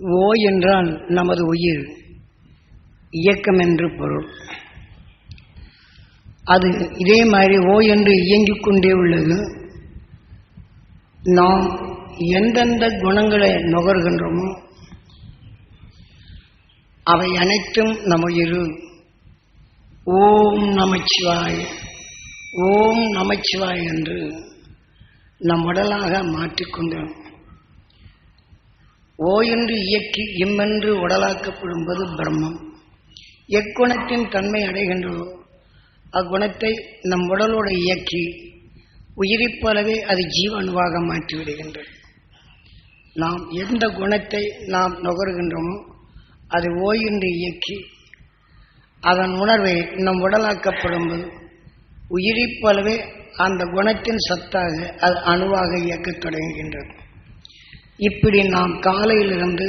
ஓ என்றால் நமது உயிர் இயக்கம் என்று பொருள். அது இதே மாதிரி ஓ என்று இயங்கிக் கொண்டே உள்ளது. நாம் எந்தெந்த குணங்களை நுகர்கின்றோமோ அவை அனைத்தும் நம் உயிர். ஓம் நமச்சிவாய் ஓம் நமச்சிவாய் என்று நம் உடலாக மாற்றிக்கொண்டோம் ஓ இயக்கி இம்மென்று உடலாக்கப்படும்போது பிரம்மம். எக்குணத்தின் தன்மை அடைகின்றதோ அக்குணத்தை நம் உடலோடு இயக்கி உயிரிப்பளவே போலவே அது ஜீவனுவாக மாற்றிவிடுகின்றது. நாம் எந்த குணத்தை நாம் நுகர்கின்றோமோ அது ஓயின்றி இயக்கி அதன் உணர்வை நம் உடலாக்கப்படும்போது உயிரிப்பளவே போலவே அந்த குணத்தின் சத்தாக அது அணுவாக இயக்கத் தொடங்குகின்றது. இப்படி நாம் காலையிலிருந்து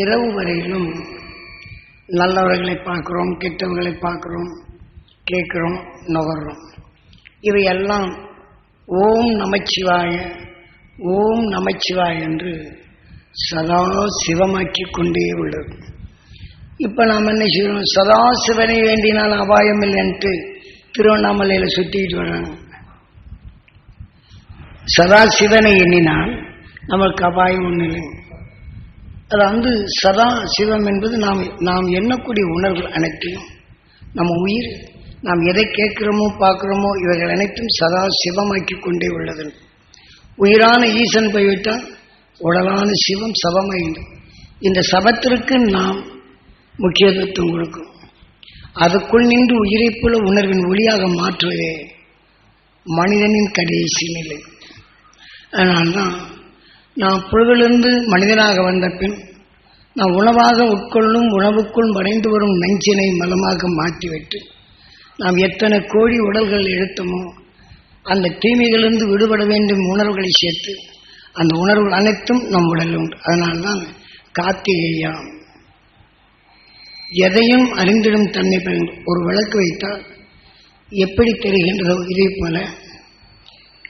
இரவு வரையிலும் நல்லவர்களை பார்க்குறோம் கெட்டவர்களை பார்க்குறோம் கேட்குறோம் நுகர்றோம் இவையெல்லாம் ஓம் நமச்சிவாய ஓம் நமச்சிவாய் என்று சதா சிவமாக்கி கொண்டே உள்ளது. இப்போ நாம் என்ன செய்யணும் சதா சிவனை வேண்டினால் அபாயம் இல்லைன்ட்டு திருவண்ணாமலையில் சுற்றிக்கிட்டு வர்றாங்க. சதா சிவனை எண்ணினால் நமக்கு அபாயம் ஒன்றும் இல்லை. அது வந்து சதா சிவம் என்பது நாம் நாம் எண்ணக்கூடிய உணர்வு அனைத்தையும் நம்ம உயிர் நாம் எதை கேட்கிறோமோ பார்க்குறோமோ இவைகள் அனைத்தும் சதா சிவமாக்கி கொண்டே உள்ளது. உயிரான ஈசன் போய்விட்டால் உடலான சிவம் சபமாயிடும் இந்த சபத்திற்கு நாம் முக்கியத்துவம் கொடுக்கும். அதுக்குள் நின்று உயிரை போல உணர்வின் ஒளியாக மாற்றுவதே மனிதனின் கடைசி நிலை. அதனால்தான் நான் புழுவிலிருந்து மனிதனாக வந்த பின் நாம் உணவாக உட்கொள்ளும் உணவுக்குள் மறைந்து வரும் நஞ்சினை மலமாக மாற்றிவிட்டு நாம் எத்தனை கோடி உடல்கள் எழுத்தமோ அந்த தீமைகளிலிருந்து விடுபட வேண்டும் உணர்வுகளை சேர்த்து அந்த உணர்வுகள் அனைத்தும் நம் உடலில் உண்டு. அதனால்தான் கார்த்திகேயாம். எதையும் அறிந்திடும் தன்மை பெறும். ஒரு விளக்கு வைத்தால் எப்படி தெரிகின்றதோ இதே போல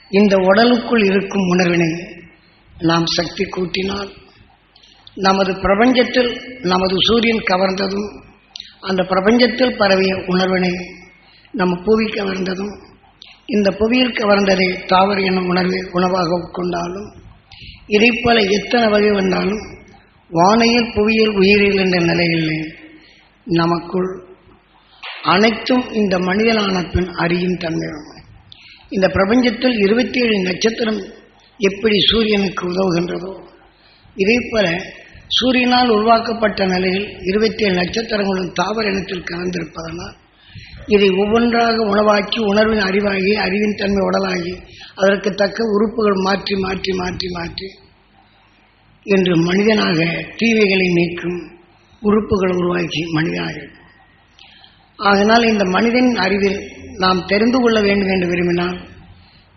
இந்த உடலுக்குள் இருக்கும் உணர்வினை நாம் சக்தி கூட்டினால் நமது பிரபஞ்சத்தில் நமது சூரியன் கவர்ந்ததும் அந்த பிரபஞ்சத்தில் பரவிய உணர்வினை நம்ம புவி கவர்ந்ததும் இந்த புவியில் கவர்ந்ததை தாவர எனும் உணர்வை உணவாக உட்கொண்டாலும் இதை போல எத்தனை வகை வந்தாலும் வானையில் புவியியல் உயிரியல் என்ற நிலையில் நமக்குள் அனைத்தும் இந்த மனிதனான பின் அறியும் தன்மை இந்த பிரபஞ்சத்தில் இருபத்தி ஏழு நட்சத்திரம் எப்படி சூரியனுக்கு உதவுகின்றதோ. இதே போல சூரியனால் உருவாக்கப்பட்ட நிலையில் இருபத்தி ஏழு நட்சத்திரங்களும் தாவர இனத்தில் கலந்திருப்பதனால் இதை ஒவ்வொன்றாக உணவாக்கி உணர்வின் அறிவாகி அறிவின் தன்மை உடலாகி அதற்கு தக்க உறுப்புகள் மாற்றி மாற்றி மாற்றி மாற்றி என்று மனிதனாக தீமைகளை நீக்கும் உறுப்புகள் உருவாக்கி மனிதனாக ஆதனால் இந்த மனிதன் அறிவில் நாம் தெரிந்து கொள்ள வேண்டும் என்று விரும்பினால்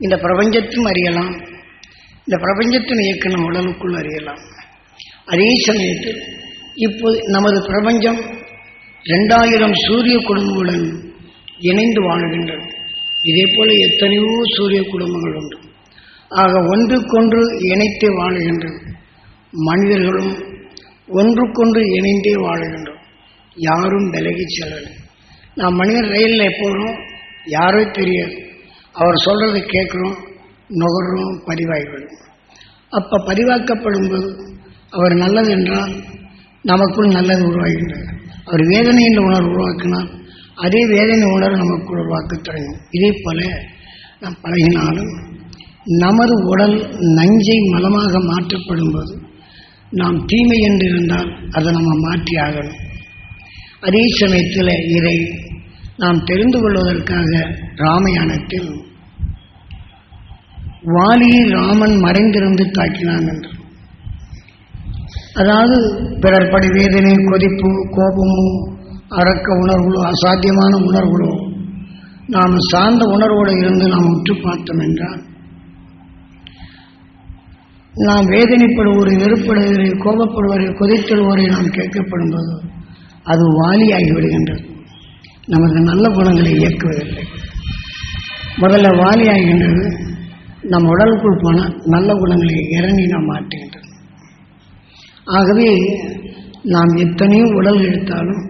இந்த பிரபஞ்சத்தையும் அறியலாம். இந்த பிரபஞ்சத்தின் இயக்கம் உடலுக்குள் அறியலாம். அதே சமயத்தில் இப்போது நமது பிரபஞ்சம் ரெண்டாயிரம் சூரிய குடும்பங்களுடன் இணைந்து வாழுகின்றது. இதே போல எத்தனையோ சூரிய குடும்பங்கள் உண்டு. ஆக ஒன்றுக்கொன்று இணைத்தே வாழுகின்றது. மனிதர்களும் ஒன்றுக்கொன்று இணைந்தே வாழுகின்றோம். யாரும் விலகி செல்லலை. நான் மனிதர் ரயிலில் போகிறோம் யாரோ தெரியாது. அவர் சொல்கிறத கேட்குறோம் நுகர்றோம் பதிவாய்களும் அப்போ பதிவாக்கப்படும் போது அவர் நல்லது என்றால் நமக்குள் நல்லது உருவாகின்றது. அவர் வேதனை என்ற உணர்வு உருவாக்கினால் அதே வேதனை உணர்வு நமக்குள் உருவாக்க தொடங்கும். இதே போல நாம் பழகினாலும் நமது உடல் நஞ்சை மலமாக மாற்றப்படும் போது நாம் தீமை என்று இருந்தால் அதை நம்ம மாற்றி ஆகணும். அதே சமயத்தில் இதை நாம் தெரிந்து கொள்வதற்காக ராமயானத்தில் வாலியை ராமன் மறைந்திருந்து தாக்கினான் என்று. அதாவது பிறர் படி வேதனை கொதிப்பு கோபமும் அறக்க உணர்வுகளோ அசாத்தியமான உணர்வுகளோ நாம் சார்ந்த உணர்வோடு இருந்து நாம் உற்று பார்த்தோம் என்றால் நாம் வேதனைப்படுவோரை வெறுப்படுவரை கோபப்படுவரை கொதித்தல்வோரை நாம் கேட்கப்படும் போது அது வாலியாகிவிடுகின்றது. நமது நல்ல குணங்களை இயக்குவதில்லை. முதல்ல வாலியாகின்றது நம் உடலுக்குள் போனால் நல்ல குணங்களை இறங்கி நாம் மாற்றுகின்றது ஆகவே நாம் எத்தனையோ உடல் எடுத்தாலும்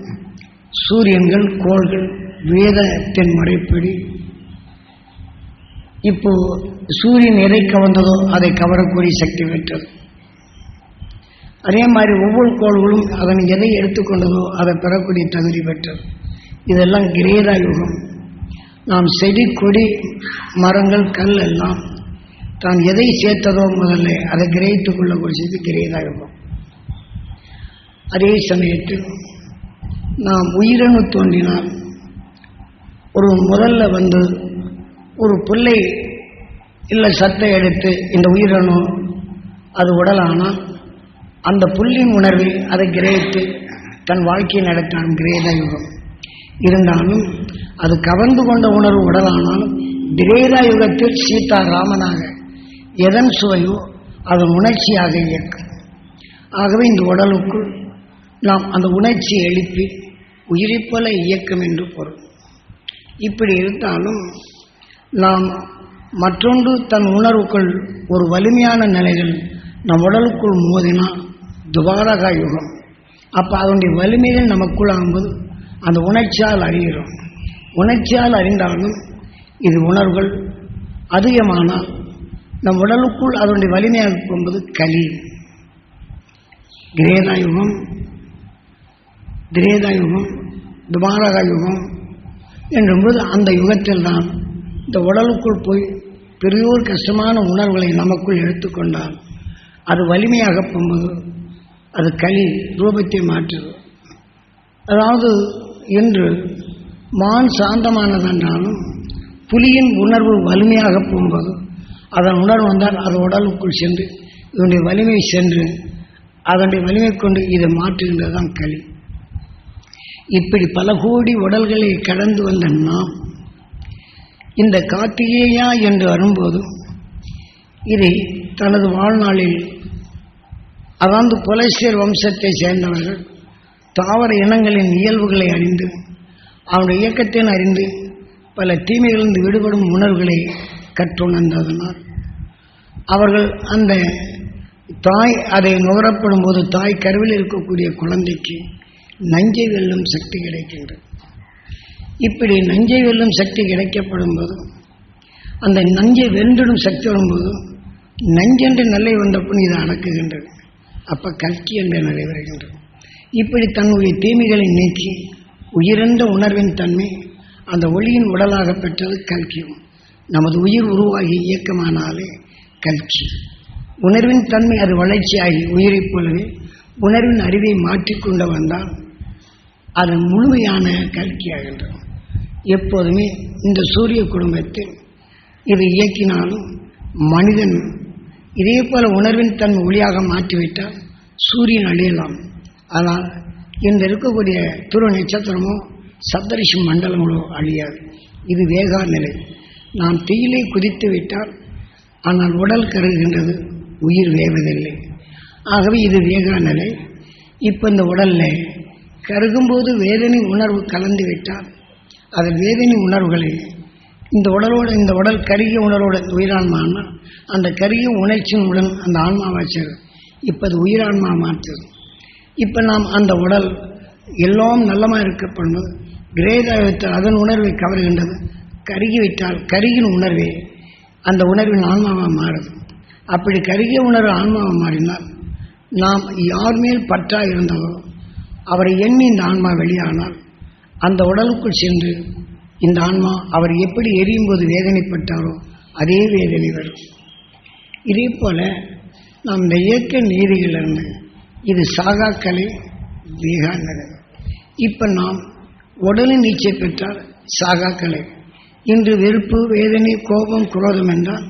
சூரியன்கள் கோள்கள் வேதத்தின் முறைப்படி இப்போ சூரியன் எதை கவர்ந்ததோ அதை கவரக்கூடிய சக்தி பெற்றது. அதே மாதிரி ஒவ்வொரு கோள்களும் அதன் எதை எடுத்துக்கொண்டதோ அதை பெறக்கூடிய தகுதி பெற்றது. இதெல்லாம் கிரேதா யுகம். நாம் செடி கொடி மரங்கள் கல் எல்லாம் தான் எதை சேர்த்ததோ முதல்ல அதை கிரகித்துக் குறிச்சது செய்தி இருக்கும். அதே சமயத்தில் நாம் உயிரணு தோன்றினால் ஒரு முதல்ல வந்து ஒரு பிள்ளை இல்லை சத்தை எடுத்து இந்த உயிரணு அது உடலானால் அந்த புள்ளின் உணர்வில் அதை கிரகித்து தன் வாழ்க்கையை நடத்தான் கிரேதாயுகம் இருந்தாலும் அது கவர்ந்து கொண்ட உணர்வு உடலானாலும் திரேதா யுகத்தில் சீதா ராமனாக எதன் சுவையோ அதன் உணர்ச்சியாக இயக்கும் ஆகவே இந்த உடலுக்குள் நாம் அந்த உணர்ச்சியை எழுப்பி உயிரிப்பல இயக்கம் என்று பொருள். இப்படி இருந்தாலும் நாம் மற்றொன்று தன் உணர்வுக்குள் ஒரு வலிமையான நிலைகள் நம் உடலுக்குள் மோதினால் துபாரகா யுகம். அப்போ அதனுடைய வலிமைகள் நமக்குள் ஆகும்போது அந்த உணர்ச்சியால் அறிகிறோம். உணர்ச்சியால் அறிந்தாலும் இது உணர்வுகள் அதிகமானால் நம் உடலுக்குள் அதனுடைய வலிமையாக போகும்போது களி கிரேதா யுகம் துபாரக யுகம் யுகம் என்றும்போது அந்த யுகத்தில் தான் இந்த உடலுக்குள் போய் பெரியோர் கஷ்டமான உணர்வுகளை நமக்குள் எடுத்துக்கொண்டால் அது வலிமையாக போகும்போது அது களி ரூபத்தை மாற்றுது. அதாவது இன்று மான் சாந்தமானதென்றாலும் புலியின் உணர்வு வலிமையாக போகும்போது அதன் உணர்வு வந்தால் அது உடலுக்குள் சென்று இதனுடைய வலிமை சென்று அதனுடைய வலிமை கொண்டு இதை மாற்றுகின்றதுதான் களி. இப்படி பல கோடி உடல்களை கடந்து வந்த நாம் இந்த கார்த்திகேயா என்று வரும்போது இதை தனது வாழ்நாளில் அதாவது புலைசியர் வம்சத்தை சேர்ந்தவர்கள் தாவர இனங்களின் இயல்புகளை அறிந்து அவனுடைய இயக்கத்தின் அறிந்து பல தீமைகளிலிருந்து விடுபடும் உணர்வுகளை கற்றுணர்ந்ததனால் அவர்கள் அந்த தாய் அதை நுகரப்படும் போது தாய் கருவில் இருக்கக்கூடிய குழந்தைக்கு நஞ்சை வெல்லும் சக்தி கிடைக்கின்றது. இப்படி நஞ்சை வெல்லும் சக்தி கிடைக்கப்படும் போது அந்த நஞ்சை வென்றிடும் சக்தி வரும்போது நஞ்சென்று நல்லை வந்தப்பன் இது அடக்குகின்றது. அப்போ கல்கி என்று நடைபெறுகின்றது இப்படி தன்னுடைய தீமைகளை நீக்கி உயிரென்ற உணர்வின் தன்மை அந்த ஒளியின் உடலாக பெற்றது கல்கியும். நமது உயிர் உருவாகி இயக்கமானாலே கல்கி உணர்வின் தன்மை அது வளர்ச்சியாகி உயிரைப் போலவே உணர்வின் அறிவை மாற்றிக்கொண்டு வந்தால் அது முழுமையான கல்கியாகின்றது. எப்போதுமே இந்த சூரிய குடும்பத்தை இது இயக்கினாலும் மனிதன் இதே போல உணர்வின் தன் ஒளியாக மாற்றிவிட்டால் சூரியன் அழியலாம். ஆனால் இந்த இருக்கக்கூடிய துருவ நட்சத்திரமோ சப்தரிஷி மண்டலங்களோ அழியாது. இது வேகா நிலை நாம் தீயிலே குதித்து விட்டால் ஆனால் உடல் கருகின்றது உயிர் வேவதில்லை. ஆகவே இது வேகா நிலை இப்போ இந்த உடல்ல கருகும்போது வேதனை உணர்வு கலந்து விட்டால் அது வேதனை உணர்வுகளை இந்த உடலோட இந்த உடல் கருகிய உணர்வோட உயிரான்மான்னா அந்த கருகிய உணர்ச்சியின் உடன் அந்த ஆன்மாவை சேரும் இப்போ அது உயிரான்மா மாற்றுது. இப்போ நாம் அந்த உடல் எல்லாம் நல்லமாக இருக்கப்படும் கிரேதாவித்தால் அதன் உணர்வை கவர்கின்றது. கருகிவிட்டால் கருகின் உணர்வே அந்த உணர்வின் ஆன்மாவாக மாறுது அப்படி கருகிய உணர்வு ஆன்மாவாக மாறினால் நாம் யார் மேல் பற்றாக இருந்தாலோ அவரை எண்ணி இந்த ஆன்மா வெளியானால் அந்த உடலுக்குள் சென்று இந்த ஆன்மா அவர் எப்படி எரியும் போது வேதனைப்பட்டாரோ அதே வேதனை வரும். இதே போல நாம் இந்த இயக்க நீதிகள் இது சாகாக்கலை வேகாங்கலை இப்போ நாம் உடலின் நீச்சை பெற்றால் சாகாக்கலை இன்று வெறுப்பு வேதனை கோபம் குரோதம் என்றால்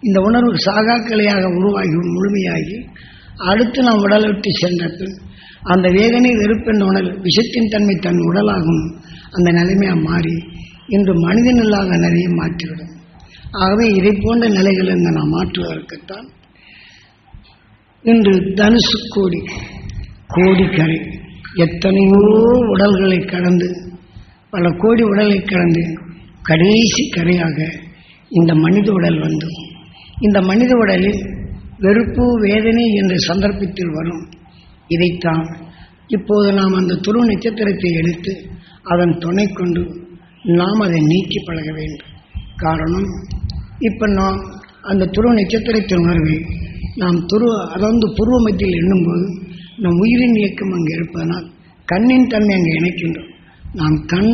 இந்த உணர்வு சாகாக்கலையாக உருவாகி முழுமையாகி அடுத்து நாம் உடலை விட்டு சென்ற பின் அந்த வேதனை வெறுப்பு என்ற உணர்வு விஷத்தின் தன்மை தன் உடலாகும். அந்த நிலைமையாக மாறி இன்று மனிதன் இல்லாத நிலையை மாற்றிவிடும். ஆகவே இதை போன்ற நிலைகளை நாம் மாற்றுவதற்குத்தான் இன்று தனுசு கோடி கோடிக்கரை எத்தனையோ உடல்களை கடந்து பல கோடி உடலை கடந்து கடைசி கரையாக இந்த மனித உடல் வந்து இந்த மனித உடலில் வெறுப்பு வேதனை என்ற சந்தர்ப்பத்தில் வரும். இதைத்தான் இப்போது நாம் அந்த துரு நட்சத்திரத்தை எடுத்து அதன் துணை கொண்டு நாம் அதை நீக்கி பழக வேண்டும். காரணம் இப்போ நாம் அந்த துருவ நட்சத்திரத்தின் உணர்வை நாம் துருவ அதாவது புருவ மத்தியில் எண்ணும்போது நம் உயிரின் இயக்கம் அங்கே இருப்பதனால் கண்ணின் தன்மை அங்கே இணைக்கின்றோம். நாம் கண்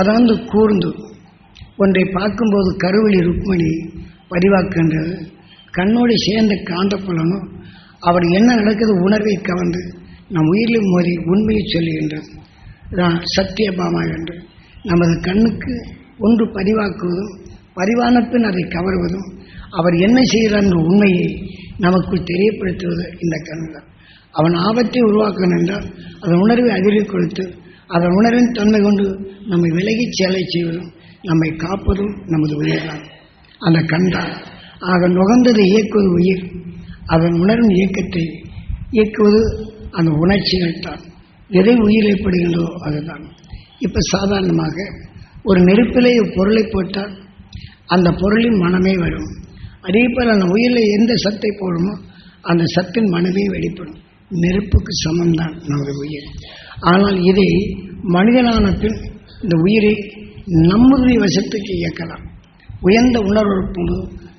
அதாவது கூர்ந்து ஒன்றை பார்க்கும்போது கருவழி ருக்மணி பதிவாக்குகின்றது கண்ணோடு சேர்ந்த காந்தப்புலனும் அவர் என்ன நடக்குது உணர்வை கவர்ந்து நம் உயிரில் மோதி உண்மையை சொல்லுகின்றது. தான் சத்தியபாமா என்று. நமது கண்ணுக்கு ஒன்று பதிவாக்குவதும் பதிவான பின் அதை கவர்வதும் அவர் என்ன செய்கிறார் என்ற உண்மையை நமக்குள் தெரியப்படுத்துவது இந்த கண்ணுதான். அவன் ஆபத்தை உருவாக்கணும் என்றால் அதன் உணர்வை அதிர்வு கொடுத்து அதன் உணர்வின் தன்மை கொண்டு நம்மை விலகி சேலை செய்வதும் நம்மை காப்பதும் நமது உயிர்தான். அந்த கண்டால் ஆக நுகர்ந்ததை இயக்குவது உயிர். அதன் உணரும் இயக்கத்தை இயக்குவது அந்த உணர்ச்சிகள் தான். எதை உயிர் ஏற்படுகின்றதோ அதுதான். இப்போ சாதாரணமாக ஒரு நெருப்பிலே பொருளை போட்டால் அந்த பொருளின் மனமே வரும். அதே போல் அந்த உயிரில் எந்த சத்தை போடுமோ அந்த சத்தின் மனமே வெளிப்படும். நெருப்புக்கு சமம்தான் நமது உயிர். ஆனால் இதை மனிதனான பின் இந்த உயிரை நம்முடைய வசத்துக்கு இயக்கலாம். உயர்ந்த உணர்வு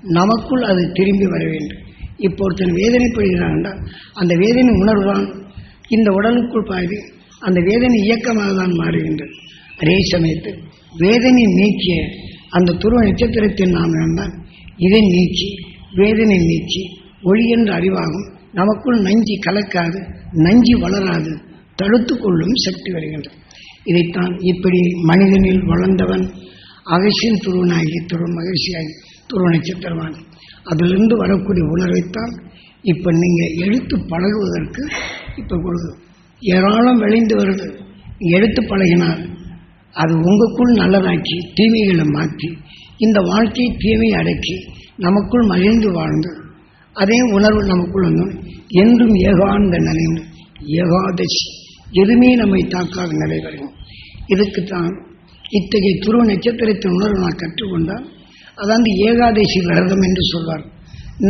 நமக்குள் அது திரும்பி வர வேண்டும். இப்போ ஒருத்தன் வேதனைப்படுகிறான் என்றால் அந்த வேதனை உணர்வுதான் இந்த உடலுக்குள் பாய்ந்து அந்த வேதனை இயக்கமாக தான் மாறுகின்றது. அதே சமயத்தில் வேதனை நீக்கிய அந்த துருவ நட்சத்திரத்தின் நாம் இருந்தால் இதை நீக்கி வேதனை நீக்கி ஒளி என்ற அறிவாகும். நமக்குள் நஞ்சி கலக்காது நஞ்சி வளராது தடுத்து கொள்ளும் சக்தி வருகின்றது. இதைத்தான் இப்படி மனிதனில் வளர்ந்தவன் அகசியன் துருவனாகி துருவ மகிழ்ச்சியாகி துருவ நட்சத்திரவான் அதிலிருந்து வரக்கூடிய உணர்வைத்தான் இப்போ நீங்கள் எடுத்து பழகுவதற்கு இப்போ கொடுது ஏராளம் விளைந்து வருது. எடுத்து பழகினால் அது உங்களுக்குள் நல்லதாக்கி தீமைகளை மாற்றி இந்த வாழ்க்கையை தீமை அடக்கி நமக்குள் மகிழ்ந்து வாழ்ந்து அதே உணர்வு நமக்குள் வந்தோம் என்றும் ஏகாந்த நிலைந்து ஏகாதசி. எதுவுமே நம்மை தாக்காத நிலை வரும் இதுக்குத்தான் இத்தகைய துருவ நட்சத்திரத்தின் உணர்வு நான் கற்றுக்கொண்டால் அதாவது ஏகாதசி விரதம் என்று சொல்வார்.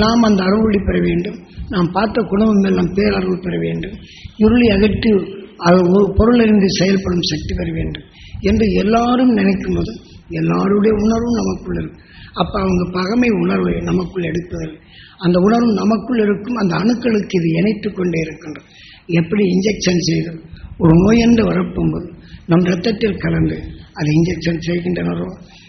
நாம் அந்த அருள்வழி பெற வேண்டும். நாம் பார்த்த குடும்பம் எல்லாம் பேரருள் பெற வேண்டும். இருளை அகற்றி அது ஒரு பொருளறிந்து செயல்படும் சக்தி பெற வேண்டும் என்று எல்லாரும் நினைக்கும் போது எல்லாருடைய உணர்வும் நமக்குள் இருக்கும் அப்போ அவங்க பகமை உணர்வை நமக்குள் எடுப்பதில்லை. அந்த உணர்வு நமக்குள் இருக்கும் அந்த அணுக்களுக்கு இது இணைத்து கொண்டே இருக்கின்றது. எப்படி இன்ஜெக்ஷன் செய்து ஒரு நோய் என்று வரப்போகும்போது நம் ரத்தத்தில் கலந்து அதை இன்ஜெக்ஷன் செய்கின்றனரோ?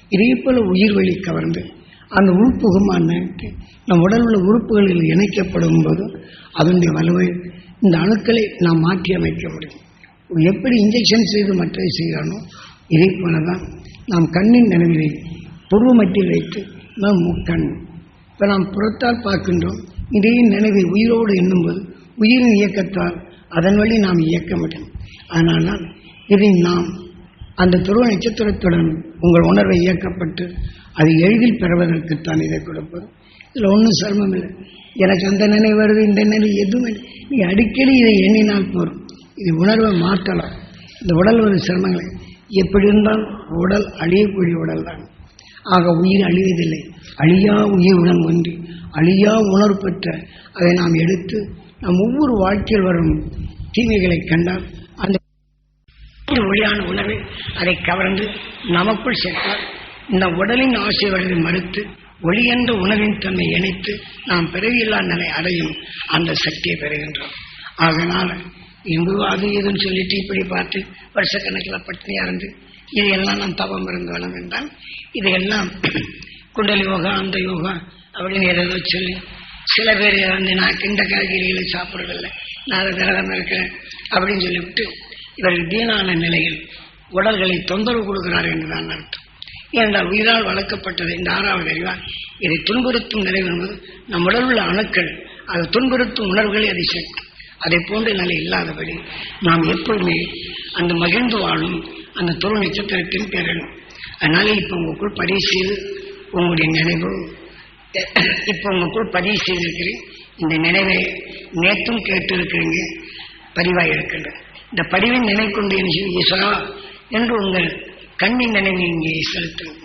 இதே போல உயிர் வழி கவர்ந்து அந்த உறுப்புகுமா நினைத்து நம் உடல் உள்ள உறுப்புகளில் இணைக்கப்படும் போது அதனுடைய வலுவை இந்த அணுக்களை நாம் மாற்றி அமைக்க முடியும். எப்படி இன்ஜெக்ஷன் செய்து மற்றதை செய்கிறானோ இதே போல தான் நாம் கண்ணின் நினைவிலை பொருள் மட்டில் வைத்து நாம் முக்கண். இப்போ நாம் புறத்தால் பார்க்கின்றோம். இதே நினைவை உயிரோடு எண்ணும்போது உயிரின் இயக்கத்தால் அதன் வழி நாம் இயக்க முடியும். ஆனால் இதை நாம் அந்த துருவ நட்சத்திரத்துடன் உங்கள் உணர்வை இயக்கப்பட்டு அது எளிதில் பெறுவதற்குத்தான் இதை கொடுப்பது. இதில் ஒன்றும் சிரமம் இல்லை. எனக்கு அந்த நினைவு வருது இந்த நிலை எதுவும் இல்லை. நீ அடிக்கடி இதை எண்ணினால் போகும் இது உணர்வை மாற்றலாம். இந்த உடல் ஒரு சிரமங்களை எப்படி இருந்தால் உடல் அழியக்கூடிய உடல் தான். ஆக உயிர் அழிவதில்லை. அழியா உயிருடன் ஒன்றி அழியா உணர்வு பெற்ற அதை நாம் எடுத்து நம் ஒவ்வொரு வாழ்க்கையில் வரும் தீமைகளை கண்டால் அந்த ஒளியான உணர்வை அதை கவர்ந்து நமக்குள் சேர்த்தால் இந்த உடலின் ஆசைகளை மறுத்து ஒளி என்ற உணவின் தன்மை இணைத்து நாம் பிறவியில்லா நிலை அடையும் அந்த சக்தியை பெறுகின்றோம். அதனால் இங்கு அது இதுன்னு சொல்லிட்டு இப்படி பார்த்து வருஷக்கணக்கில் பட்டினியா இருந்து இதையெல்லாம் நாம் தவம் இருந்து வளம் என்றால் இதையெல்லாம் குண்டலி யோகா அந்த யோகா அப்படின்னு ஏதோ சொல்லி சில பேர் இறந்து நான் கிண்ட காய்கறிகளை சாப்பிட்றதில்லை நான் அதை விரதம் இருக்கிறேன். அப்படின்னு சொல்லிவிட்டு இவர்கள் வீணான நிலையில் உடல்களை தொந்தரவு கொடுக்கிறார் என்றுதான் அர்த்தம். ஏனென்றால் உயிரால் வளர்க்கப்பட்டது இந்த ஆறாவது அறிவா இதை துன்புறுத்தும் நிலை என்பது நம் உடல் உள்ள அணுக்கள். அது துன்புறுத்தும் உணர்வுகளை அதை சேர்க்கும். அதை போன்ற நிலை இல்லாதபடி நாம் எப்பொழுதுமே அந்த மகிழ்ந்து வாழும் அந்த துருவ நட்சத்திரத்தின் பெறணும் அதனால இப்போ உங்களுக்குள் பதிவு செய்து உங்களுடைய நினைவு இப்போ உங்களுக்குள் பதிவு செய்திருக்கிறேன். இந்த நினைவை நேற்றும் கேட்டு இருக்கிறீங்க பதிவாக இருக்கின்றது இந்த பதிவின் நினை கொண்டு என்ன செய்யும் என்று உங்கள் கண்ணின் நினைவை இங்கே செலுத்துங்கள்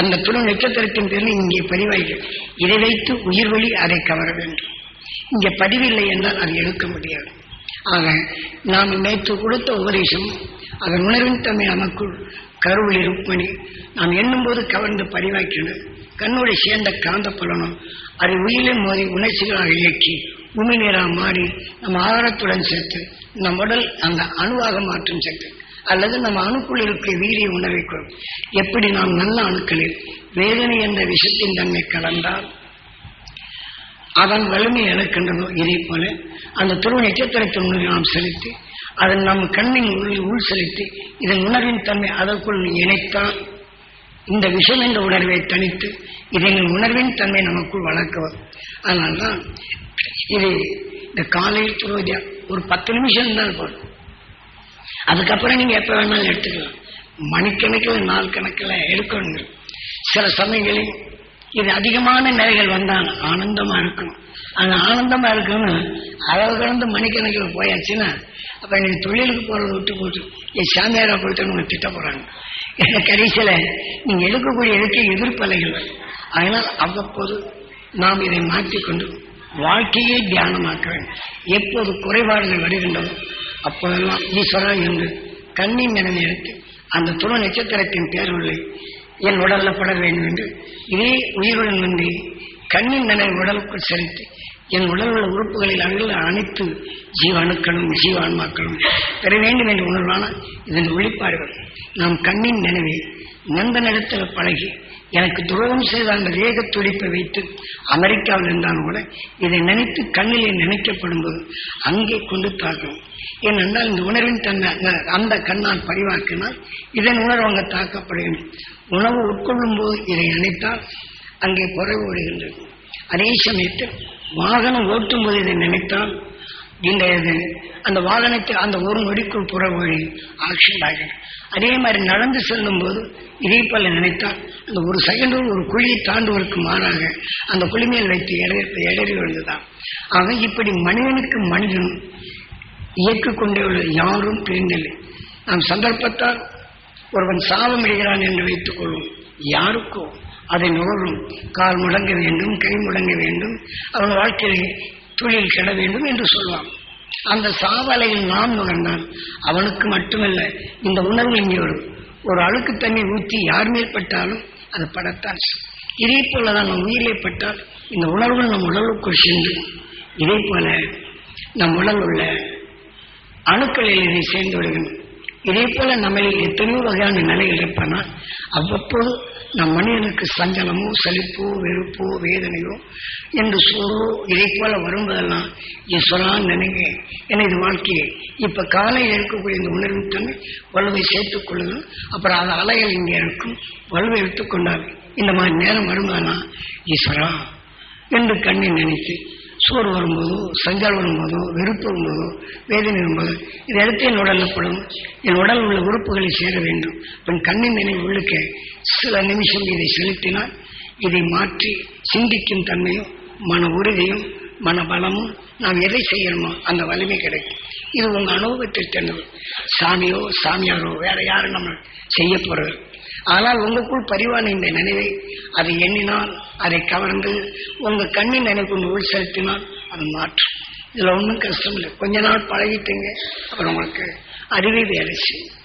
அந்த துணை நட்சத்திரத்தின் பேரில் இங்கே பதிவாய்கள் இதை வைத்து உயிர் வழி அதை கவர வேண்டும். இங்கே பதிவில்லை என்றால் அதை எடுக்க முடியாது. ஆக நாம் நேற்று கொடுத்த உபதேசம் அதன் உணர்வின் தன்மை நமக்குள் கருவில் இருப்பணி நாம் எண்ணும்போது கவர்ந்து பதிவாக்கினது கண்ணோடு சேர்ந்த காந்த பலனும் அதை உயிரில் மோதி உணர்ச்சிகளாக இயக்கி உமி நீராக மாறி நம்ம ஆகாரத்துடன் சேர்த்து நம் உடல் அந்த அணுவாக மாற்றும் சக்தி அல்லது நம்ம அணுக்குள் இருக்கிற வீரிய உணர்வை கொள்ளும் எப்படி நாம் நல்ல அணுக்களில் வேதனை என்ற விஷத்தின் தன்மை கலந்தால் அதன் வலிமை இழக்கின்றதோ இதே போல அந்த துருவ நட்சத்திரத்தின் உணர்வை நாம் செலுத்தி அதன் நம் கண்ணின் உள்ளில் உள் செலுத்தி இதன் உணர்வின் தன்மை அதற்குள் இணைத்தால் இந்த விஷம் என்ற உணர்வை தனித்து இதன் உணர்வின் தன்மை நமக்குள் வளர்க்கவும் அதனால்தான் இது இந்த காலையில் துருவதியா ஒரு பத்து நிமிஷம் தான் போதும். அதுக்கப்புறம் நீங்க எப்ப வேணாலும் எடுத்துக்கலாம். மணிக்கணக்கில் நாள் கணக்கில் எடுக்கணும் சில சமயங்களில் இது அதிகமான நிலைகள் வந்தால் ஆனந்தமா இருக்கணும். அந்த ஆனந்தமா இருக்கணும் அளவு கடந்து மணிக்கணக்கில் போயாச்சுன்னா அப்ப எனக்கு தொழிலுக்கு போறது விட்டு போட்டு என் சாமியாரா போயிட்டு உங்க திட்ட போறாங்க. கடைசியில நீங்க எடுக்கக்கூடிய எதுக்கே எதிர்ப்பலைகள். அதனால் அவ்வப்போது நாம் இதை மாற்றிக்கொண்டு வாழ்க்கையை தியானமாக்க வேண்டும். எப்போது குறைபாடுகள் வருகின்றதோ அப்போதெல்லாம் ஈஸ்வரா என்று கண்ணின் நினைவு எடுத்து அந்த துணை நட்சத்திரத்தின் பேருள்ளை என் உடல்ல பட வேண்டும் என்று இதே உயிருடன் வந்து கண்ணின் நிலை உடலுக்குள் செலுத்தி என் உடல் உள்ள உறுப்புகளில் அங்குள்ள அனைத்து ஜீவாணுக்களும் ஜீவான்மாக்களும் பெற வேண்டும் என்ற உணர்வான? இதன் வெளிப்பாடுகள் நாம் கண்ணின் நினைவை நந்த நிலத்தில் பழகி எனக்கு துரோகம் செய்த அந்த வேக துடிப்பை வைத்து அமெரிக்காவில் இருந்தாலும் கூட இதை நினைத்து கண்ணிலே நினைக்கப்படும் போது அங்கே கொண்டு தாக்கும். ஏனென்றால் இந்த உணர்வின் தன்மை அந்த- கண்ணால் பரிவாக்கினால் இதன் உணர்வு அங்கே தாக்கப்படுகிறது. உணவு உட்கொள்ளும் போது இதை நினைத்தால் அங்கே குறைவு விடுகின்றது அதே சமயத்தில் வாகனம் ஓட்டும் போது இதை நினைத்தால் இந்த இது அந்த வாகனத்தில் அந்த ஒரு நொடிக்குள் புற வழி ஆக்சிடென்ட் ஆகிறது அதே மாதிரி நடந்து செல்லும் போது இதே போல நினைத்தால் அந்த ஒரு செகண்டும் ஒரு குழியை தாண்டுவதற்கு மாறாக அந்த குழி மேல் வைத்து இடறி இடறி விழுந்துதான். ஆக இப்படி மனிதனுக்கு மனிதன் இயக்கிக்கொண்டே உள்ள யாரும் பிரிந்தில்லை. நாம் சந்தர்ப்பத்தால் ஒருவன் சாபம் இடுகிறான் என்று வைத்துக் கொள்வோம். யாருக்கோ அதை நுகரும் கால் முடங்க வேண்டும் கை முடங்க வேண்டும் அவன் வாழ்க்கையில் தொழில் கெட வேண்டும் என்று சொல்வான். அந்த சாவலையில் நாம் நுகர்ந்தான். அவனுக்கு மட்டுமல்ல இந்த உணர்வு இங்கே வரும் ஒரு அழுக்கு தண்ணி ஊற்றி யார் மேற்பட்டாலும் அது படத்தான். செய்யும். இதே போலதான் நம் உயிரிலே பட்டால் இந்த உணர்வுகள் நம் உடலுக்குள் சென்று இதே போல நம் உடல் உள்ள அணுக்களில் இதை சேர்ந்து விடுகின்றன. இதே போல நம்மளில் எத்தனையோ வகையான நிலைகள் இருப்பனா அவ்வப்போது நம் மனிதனுக்கு சஞ்சலமோ சலிப்போ வெறுப்போ வேதனையோ என்று சோறோ இதை போல வரும்போதெல்லாம் ஈஸ்வரா நினைங்க என இது வாழ்க்கையை. இப்ப காலையில் இருக்கக்கூடிய இந்த உணர்வு தன்மை வலுவை சேர்த்துக் கொள்ளுங்கள் அப்புறம் அது அலைகள் இங்கே இருக்கும் வலுவை எடுத்துக்கொண்டாங்க இந்த மாதிரி நேரம் வரும்போதெல்லாம் ஈஸ்வரா என்று கண்ணை நினைத்து சோறு வரும்போதோ சஞ்சால் வரும்போதோ வெறுப்பு வரும்போதோ வேதனை வரும்போதோ இதை எடுத்து என் உடல் படும். என் உடல் உள்ள உறுப்புகளை சேர வேண்டும். என் கண்ணின் நினைவு உள்ளுக்க சில நிமிஷம் இதை செலுத்தினால் இதை மாற்றி சிந்திக்கும் தன்மையும் மன உறுதியும் மன பலமும் நாம் எதை செய்யணுமோ அந்த வலிமை கிடைக்கும். இது உங்கள் அனுபவத்தில் தெரிந்தது சாமியோ சாமியாரோ வேற யாரும் நம்ம செய்ய போறது ஆனால் உங்களுக்குள் பரிவான இந்த நினைவை அதை எண்ணினால் அதை கவர்ந்து உங்க கண்ணின் நினைப்பு உள் செலுத்தினால் அது மாற்றும் இதுல ஒன்றும் கஷ்டம் இல்லை. கொஞ்ச நாள் பழகிட்டீங்க அப்புறம் உங்களுக்கு அறிவை வேலை செய்யும்.